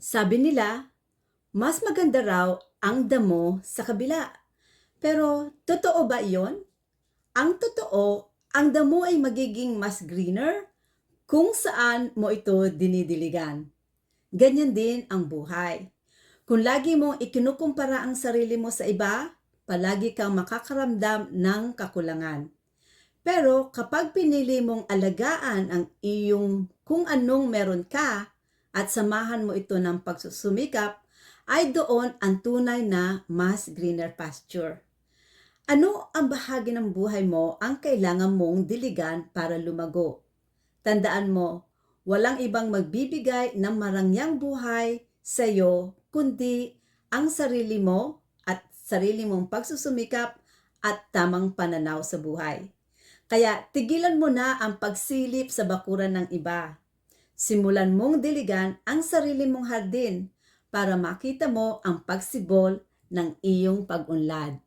Sabi nila, mas maganda raw ang damo sa kabila. Pero totoo ba iyon? Ang totoo, ang damo ay magiging mas greener kung saan mo ito dinidiligan. Ganyan din ang buhay. Kung lagi mong ikinukumpara ang sarili mo sa iba, palagi kang makakaramdam ng kakulangan. Pero kapag pinili mong alagaan ang iyong kung anong meron ka at samahan mo ito ng pagsusumikap, ay doon ang tunay na mas greener pasture. Ano ang bahagi ng buhay mo ang kailangan mong diligan para lumago? Tandaan mo, walang ibang magbibigay ng marangyang buhay sa iyo kundi ang sarili mo at sarili mong pagsusumikap at tamang pananaw sa buhay. Kaya tigilan mo na ang pagsilip sa bakuran ng iba. Simulan mong diligan ang sarili mong hardin para makita mo ang pagsibol ng iyong pag-unlad.